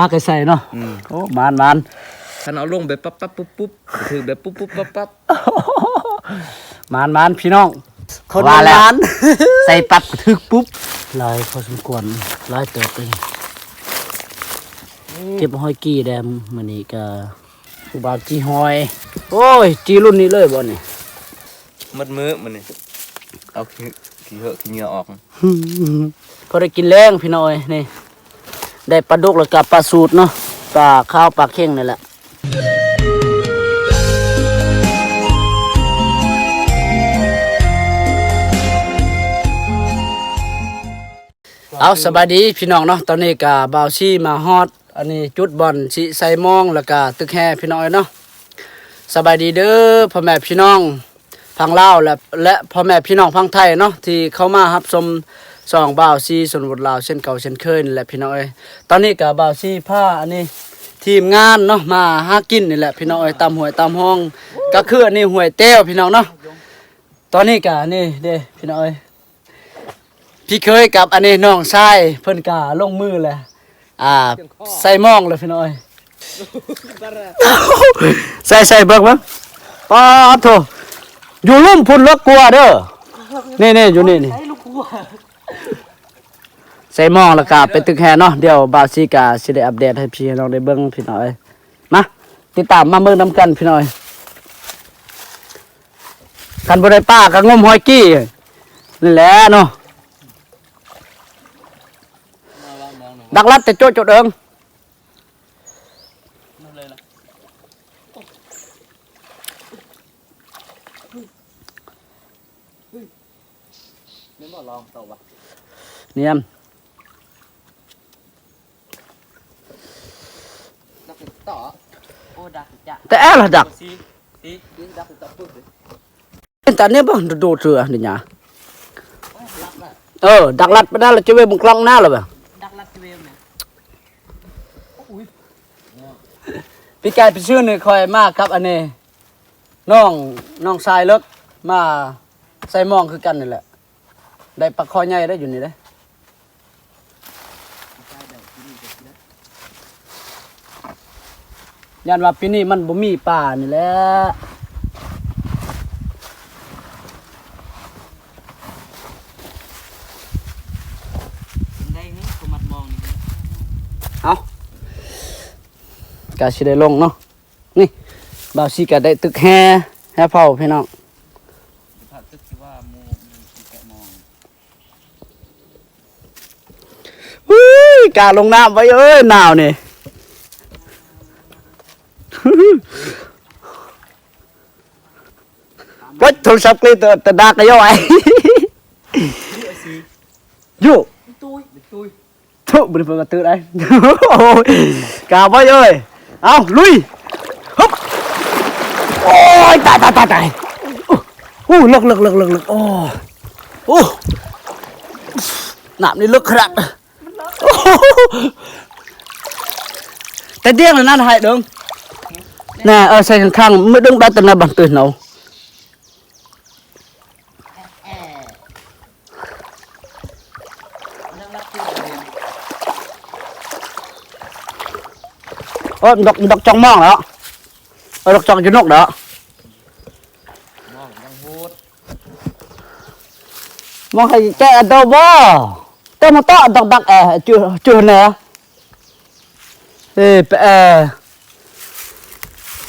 าไก่ใส่เนาะอืมโอ้มานมานถ้าเอาลงแบบปั๊บปั๊บปุ๊บปุ๊บคือแบบปุ๊บปุ๊บปั๊บปั๊บมานมานพี่น้องคนว่าแล้วร้านใส่ปั๊บกระทึกปุ๊บลายพอสมควรลายเติบเลยเก็บหอยกี้แดมมันนี่ก็ผู้บ่าวจีหอย โอ้ย จีรุ่นนี้เลยบ่นี่มัดมือมันนี่เอาขี้ขี้เหอะขี้เหงื่อออกพอได้กินแรงพี่น้อยนี่ ได้ปลาดุกแล้วกับปลาสูตรเนาะปลาข้าวปลาเข่งนี่แหละเอาสบายดีพี่น้องเนาะตอนนี้กับบาวซี่มาฮอด อันนี้จุดบอลสิใส่มองแล้วก็ตึกแห่พี่น้อยเนาะสบายดีเด้อพ่อแม่พี่น้องพังเล่าและและพ่อแม่พี่น้องพังไทยเนาะที่เข้ามาครับชม สองบ่าวซีสนบทลาวเช่นเก่าเช่นเคยนี่แหละพี่น้องเอ้ยตอนนี้กับบ่าวซีผ้าอันนี้ทีมงานเนาะมาหากินนี่แหละพี่น้องเอ้ยตามหวยตามห้อง ก็คืออันนี้หวยเต้วพี่น้องเนาะตอนนี้กะนี่เด้พี่น้องเอ้ยพี่เคยกับอันนี้น้องชายเพิ่นกะลงมือแหละอ่าใส่หมองเลยพี่น้องเอ้ยใส่ใส่เบิกมั้งป้าดโถอยู่ลุ่มพุ่นลกกลัวเด้อนี่นี่อยู่นี่นี่ ใส่หม้อแล้วก็ไปตึกแฮเนาะเดี๋ยวบาวซีกาสิได้อัปเดตให้พี่น้องได้เบิ่งพี่น้อยมาติดตามมาเบิ่งนํกันพี่น้อยคันบ่ได้ป้าก็งมหอยกี้นี่แหละเนาะดักลัดแต่โจดโจดเอิงเนียมต่อโอ้ ดักจะแต่แอละดักซีซียิงดักต่อปุ๊บเลยเป็นตาเนี่ยบ่โดดเสือนี่หยาเออดักลัดไปได้แล้วจะเว้บุกลองหน้าแล้วบ่ดักลัดเวมเนี่ยพี่กายไปชื่อนี่คอยมากครับ อันนี้น้องน้องชายรถมาใส่หมองคือกันนี่แหละ ได้ปลาคอใหญ่ได้อยู่นี่เด้ ยันว่าปีนี้มันบ่มีป่านี่แหละได้นี่กูมัดมองนี่เอากาสิได้ลงเนาะนี่บ่าวสิก็ได้ตึกแฮ่แฮ่เผาพี่น้องถ้าตึกที่ว่าหมูมีขี้แกะมองอุ้ยกาลงน้ำไว้เอ้ยหนาวนี่ วัดโทรศัพท์กลีตัวตะดากกะย่อยอยู่ตุ้ยตุ้ยทุบริเปิดกระตือได้โอ้ยกาไว้เอ้ยเอาลุยฮึบโอ้ยตายตายตายตายอู้ลึกลึกลึกลึกลึก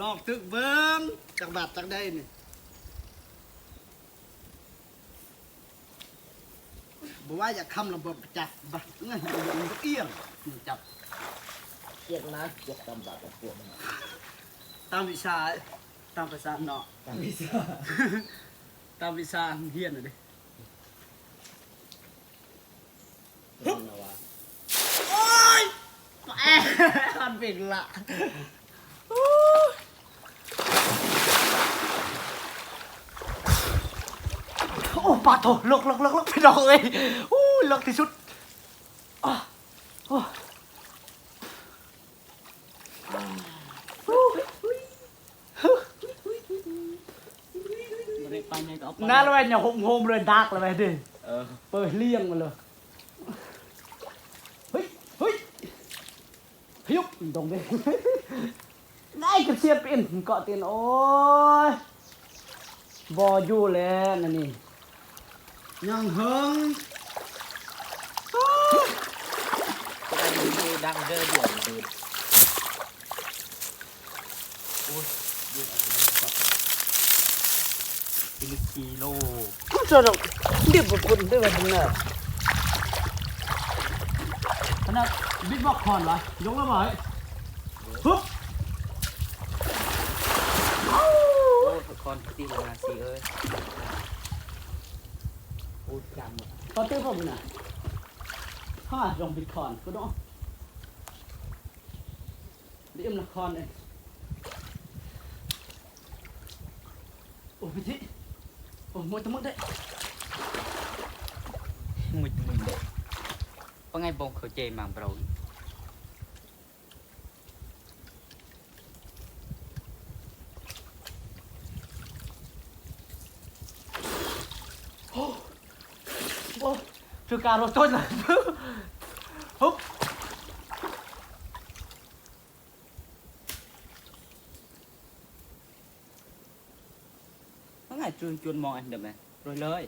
phải chế ương là bằng tiền thì. Ô, Lộc tí chút. Như lùng tua hàng vợ mằng, tổng bàn trăng. Vậy như cửa trư rồi, như tay chụp chụp chụp. Lọc tự vâng, chẳng bạt chẳng đây này. Bố ai dạ khăm là bật chặt, bật ngay, bật yên, chặt. เกียกนะเกียกตำบักกับพวกตามวิชาตามภาษาเนาะตามวิชาตามวิชาเฮียนน่ะดิมันนะวะโอ้ยแอะมันเป็นละโอ้ ปาโถลกลกลกลกพี่น้องเอ้ยอู้ลกที่สุดอะโอ้น่าเลยเนี่ยโฮมโฮมเลยดักเลยไปดิเปิดเลี้ยงมาเลยเฮ้ยเฮ้ยยุบตรงนี้ได้กระเสียบเป็นเกาะเตียนโอ้ยบออยู่แล้วนั่นนี่ ยังเฮิงได้ยินอยู่ดังเด้อเดี๋ยดูดกิโลกิโลคุณจะต้องเรียบกับคนด้วยวันนี้ขนาดบิ๊กบอกคอนวะยกแล้วบ่อยฮึบโอ้ทุกคนตีหัวนาสิเอ้ย พูดจำหมดตอนเต้นผมน่ะข้าลงบิตคอนก็ต้องเรียมละครเลยโอ้พิธีโอ้มวยตะมุดได้มวยตะมึงเด็กว่าไงบงเขาเจมังเปล่า โอ้ คือการรถต้นนะฮึบว่าไงจูนจูนมองอันเดิมไหมรวยเลย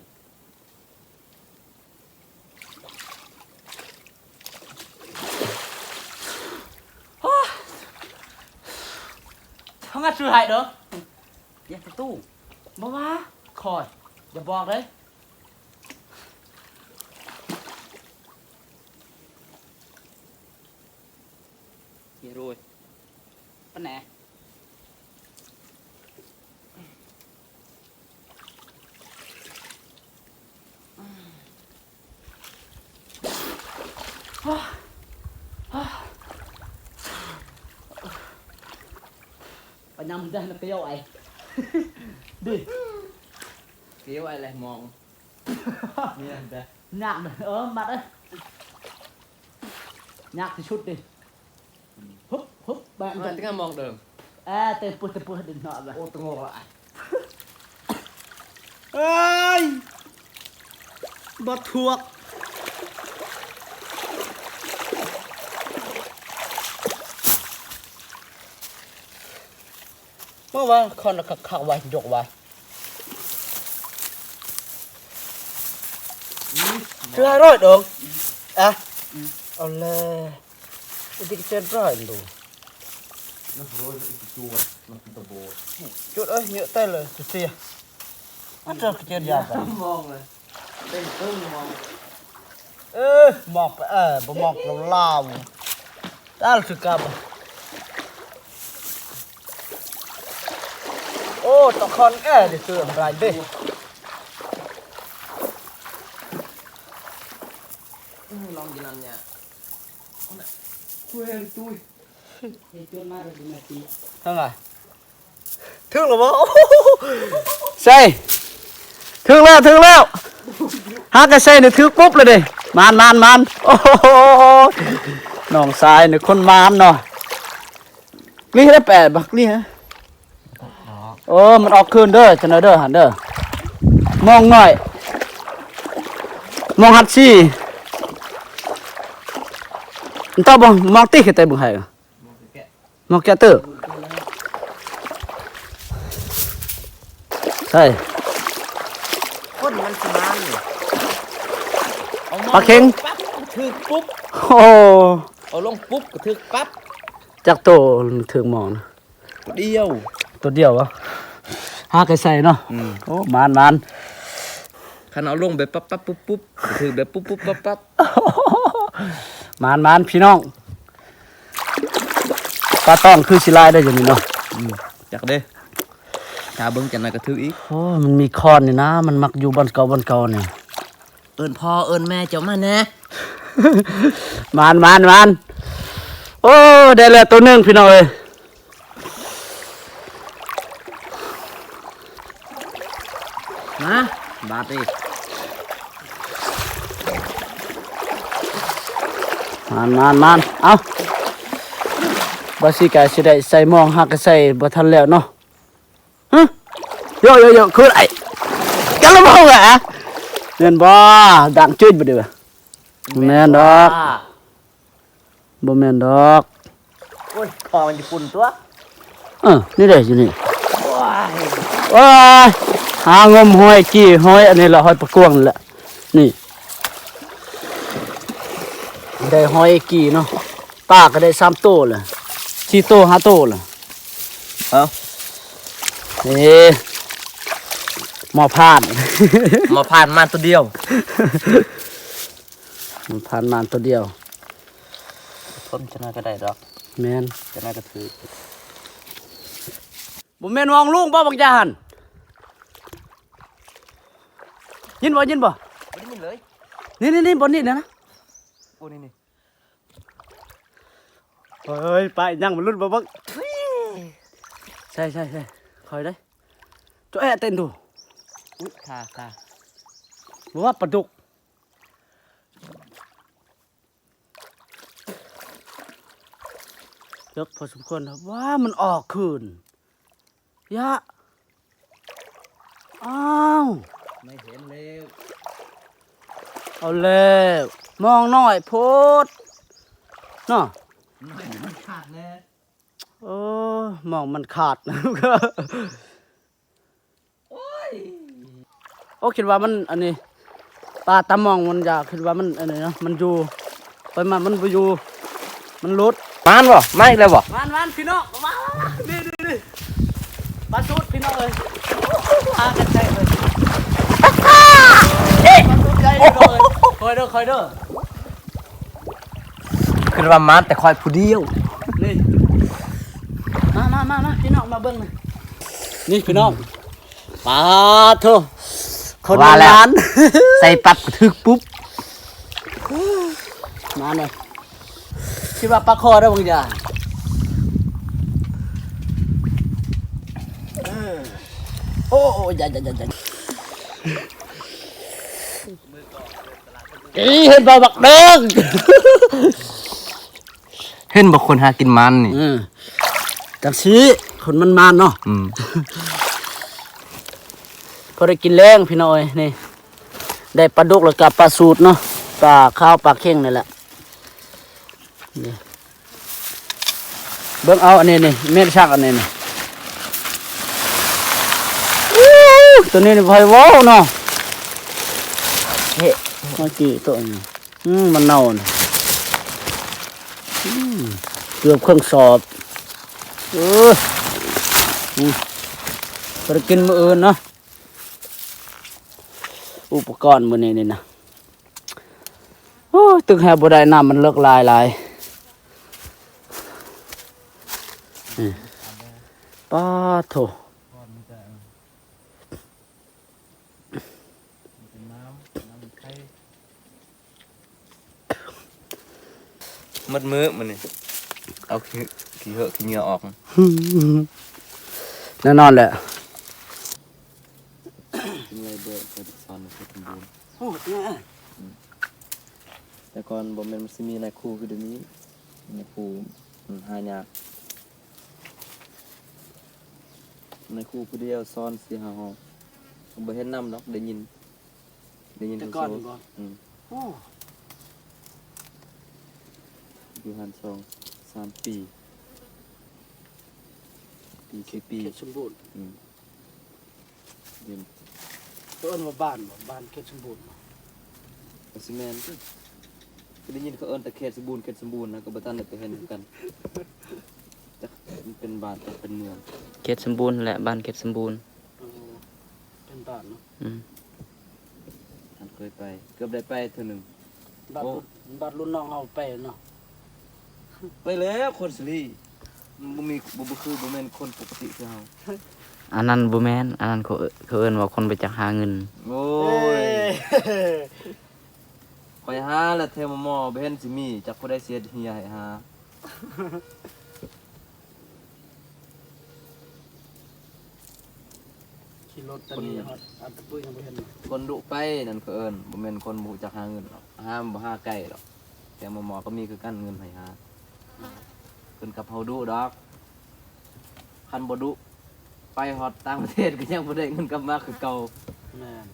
ทำงานชื่อหายเด้อ อยากจะตู้ มาว่าคอยอย่าบอกเลย เฮียรวยปะแหน ไปนำได้นักเกี่ยวไอ้ดิเกี้ยวอะไรมองเนี่ยแต่หนักเลยเออมาเลยหนักที่ชุดดิฮึบฮึบแบบ มัน นั้น จะมองเดิม เอ้เตะปุดเตะปุดดินหน่อยแบบ โอ้ตงงละ เอ้ย เมื่อวานคนขักขักไว้ยกไว้ชื่อให้ร้อยดงอะเอาเลยอุติกเจนร้อยดู nó rồi chua nó tao bồ จุดเอ้ยเยอะเต้เลยสุดเสียอันจอเจนยาวไป mong rồi tên tương mong เออหมอกไปเออบ่หมอกเราลาวได้สึกกับ โอ้ตะคอนแอ่ดิเสื่อมไรเด้ lòng gì làm nhà quê tôi เฮียจูนมาเลยดีนาทีทั้งไงถึงหรือเปล่าใช่ถึงแล้วถึงแล้วหากระใส่เนี่ยถึงปุ๊บเลยเด้มานมานมานโอ้โหน้องสายเนี่ยคนมานเนาะนี่ได้แปดบักนี่ฮะ โอ้มันออกคืนเด้อจังไดเด้อหันเด้อมองหน่อย มองหัดซี่มันต้องบ่มองตีขึ้นแต่บ่ให้อะ mong cái kẹ มองแกเตอร์ใช่ con มันสมานนี่ปลาเค็งปั๊บถึกปุ๊บโอ้เอาลงปุ๊บก็ถึกปั๊บจักโตถึงหมองนะเดียว ตัวเดียววะ หาไก่ใส่เนาะอืมโอ้มานมานคันเอาลงแบบปั๊บปั๊บปุ๊บปุ๊บก็ถึกแบบปุ๊บปุ๊บปั๊บปั๊บมานมานพี่น้องปลาต้องคือสิลายได้อย่างนี้เนาะจักเด้ชาเบิ่งจังได๋ก็ถึกอีกโอ้ยมันมีคอนนี่นะ มันมักอยู่บอนเก่าบอนเก่าเนี่ยเอิ้นพ่อเอิ้นแม่เจ้ามาแน่มานมานมานโอ้ได้แล้วตัวหนึงพี่น้องเอ้ย นะบาดดิมานมานมานเอาบ่สิกะสิได้ใส่หมองหักก็ใส่บ่ทันแล้วเนาะฮะโยโยโยคือไอ้กันละบ่หวะเงินบ่ดังจุดบ่ดีวะแม่นดอกบ่แม่นดอกโอ้ยคอมันญี่ปุ่นตัวเออนี่ได้อยู่นี่ว้าย หางมห้อยกี้ห้อยอันนี้ละห้อยประกวงนั่นแหละนี่ ได้ห้อยกี่เนาะป้าก็ได้สามโตเลยสี่โตห้าโตเลยเอ้านี่หมอพานมาผ่านมาตัวเดียวหมอพานมาตัวเดียวทนชนะก็ได้ดอกแม่นชนะก็ถือบ่แม่นวองลุงบ่บักยาหัน ยินบ่ยินบ่ไม่ได้ยินเลยนี่นี่นี่บนนี่นะนะโอ้นี่นี่เฮ้ยไปยังมันรุ่นบ่บักใช่ใช่ใช่คอยได้จ้แอะเต้นดูอุ้ยค่ะค่ะบ่ว่าปลาดุกเยกพอสมควรครับว่ามันออกคืนยะอ้าว ไม่เห็นเลยเอาแล้วมองหน่อยโพดเนาะมันขาดแน่โอ้มองมันขาดนะโอ้ยโอ้คิดว่ามันอันนี้ปลาตามองมันอยากคิดว่ามันอันนี้เนาะมันอยู่ไปมามันไปอยู่มันหลุดมานบ่มาอีกแล้วบ่มันมันพี่น้องมามานี่นี่นี่ปลาชุดพี่น้องเลยพากันใจเลย เอ๊ะปลาชุดใหญ่เลยคอยเด้อคอยเด้อคือว่ามาแต่คอยผู้เดียว นี่ มามามามาพี่น้องมาเบิ้งหน่อยนี่พี่น้องปลาโทคนว่าแล้ว ร้านใส่ปัดกระทึกปุ๊บมาหน่อยคิดว่าปลาคอได้บางอย่างเออโอ้โอ้ยอย่าอย่าอย่าอย่า อีเห็นบ่บักเด้งเห็นบ่คนหากินมันนี่เออจังสีคนมันมาเนาะอืมพอได้กินแรงพี่น้อยนี่ ได้ปลาดุกแล้วกับปลาสูตรเนาะปลาข้าวปลาเข่งนี่แหละนี่เบิ่งเอาอันนี้นี่เม็ดชักอันนี้นี่อู้ตัวนี้นี่ไฟว้าวเนาะเฮ้เมื่อกี้ตัวนี้มันเน่าน่ะอืมเกือบเครื่องสอบเออได้กินมื้ออื่นเนาะอุปกรณ์มือนี้นี่นะโอ้ยตึกแฮบ่ได้น้ำมันเลิกลายลายนี่ป้าโถ มัดมือมันนี่เอาขี้ขี้เหอะขี้เหงื่อออกแน่นอนแหละเลยเบิดไปสอนไปทำบุญโอ้เนี่ยแต่ก่อนบ่แม่นมันสิมีนายครูคือเดี๋ยวนี้นายครูมันหายากนายครูผู้เดียวสอนสี่ห้าห้องบ่เห็นนำดอกได้ยินได้ยินแต่ผู้ก่อนโซก่อนอืมโอ้ อยู่หันสองสามปี ปีสี่ปีเขตสมบูรณ์อืมเรียนตัวเอิ้นว่าบ้านบ่บ้านเขตสมบูรณ์บ่อซิแมนก็ก็ได้ยินเขาเอิ้นแต่เขตสมบูรณ์เขตสมบูรณ์นะก็บ่ทันได้ไปเห็นเหมือนกันจักมันเป็นบ้านจักเป็นเมืองเขตสมบูรณ์และบ้านเขตสมบูรณ์เออเป็นบ้านเนาะอืมท่านเคยไป เกือบได้ไปเท่านึงบ้านโอ้รุ่นบ้านรุ่นน้องเฮาไปเนาะ ไปแล้วคนสิริมันบ่มีบ่บ่คือบ่แม่นคนปกติคือเฮาอันนั้นบ่แม่นอันนั้นเขาเอิ้นเขาเอิ้นว่าคนไปจักหาเงิน โอ้ยข่อยหาแล้วเทมหมอบ่เห็นสิมีจักผู้ใดเสียเฮียให้หาขี่รถตอนนี้ฮอดอันตะปุ้ยยังบ่เห็นคนดุไปนั่นก็เอิ้นบ่แม่นคนบ่รู้จักหาเงินหรอกห้ามบ่หาไกลหรอกแต่หมอหมอก็มีคือกันเงินให้หา ขึ้นกับเฮาดุดอกคันบ่ดุไปฮอดต่างประเทศก็ยังบ่ได้เงินกลับมาคือเก่าแม่น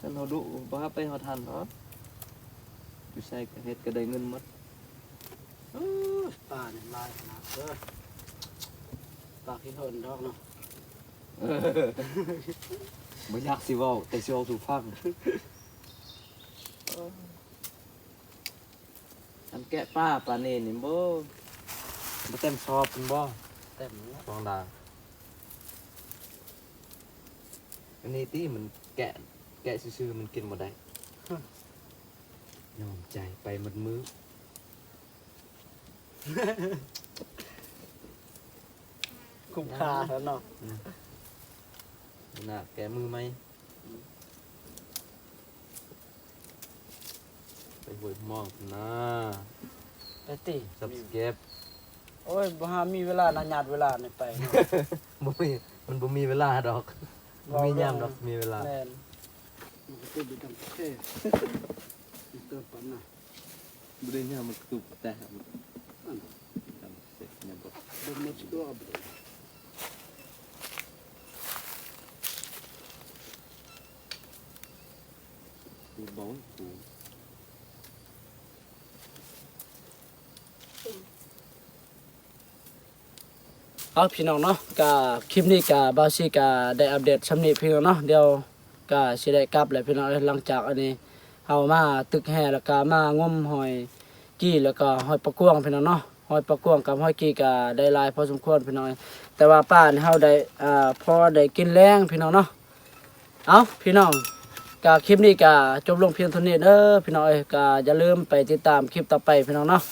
คันเฮาดุบ่หาไปฮอดทันเนาะอยู่ใส่ก็เฮ็ดก็ได้เงินหมดโอ้ยป่านี่ลายขนาดเด้อปากที่ทนดอกเนาะบ่อยากสิเว้าแต่สิเว้าสู่ฟังอัน แกะป้าปลาเนนนี่บ่บ่เต็มชอบเป็นบ่เต็มแล้วฟองดาอันนี้ที่มันแกะแกะซื่อๆมันกินบ่ได้ยอมใจไปหมดมือคุ้มค่าแล้วเนาะ น่ะแกะมือไหม ไปหวยมองนะไปติสับเกบโอ้ยบ่หามีเวลานะญาติเวลานี่ไปเนาะบ่มีมันบ่มีเวลาดอกบ่มียามดอกมีเวลาแม่นมันก็ติดอยู่กันโอเคเติมปันน่ะบ่ได้ยามมันตุกแต่มันทำเสร็จเนี่ยบ่บ่หมดตัวบ่ได้ กูบ่กู เอาพี่น้องเนาะก็คลิปนี้ก็บาซี่ก็ได้อัปเดตสำนี้พี่น้องเนาะเดี๋ยวก็สิได้กลับแล้วพี่น้องหลังจากอันนี้เฮามาตึกแห่แล้วก็มางมหอยกี้แล้วก็หอยปลากวงพี่น้องเนาะหอยปลากวงกับหอยกี้ก็ได้ลายพอสมควรพี่น้องแต่ว่าป้านี่เฮาได้อ่าพอได้กินแรงพี่น้องเนาะเอาพี่น้องก็คลิปนี้ก็จบลงเพียงเท่านี้เด้อพี่น้องเอ้ยก็อย่าลืมไปติดตามคลิปต่อไปพี่น้องเนาะ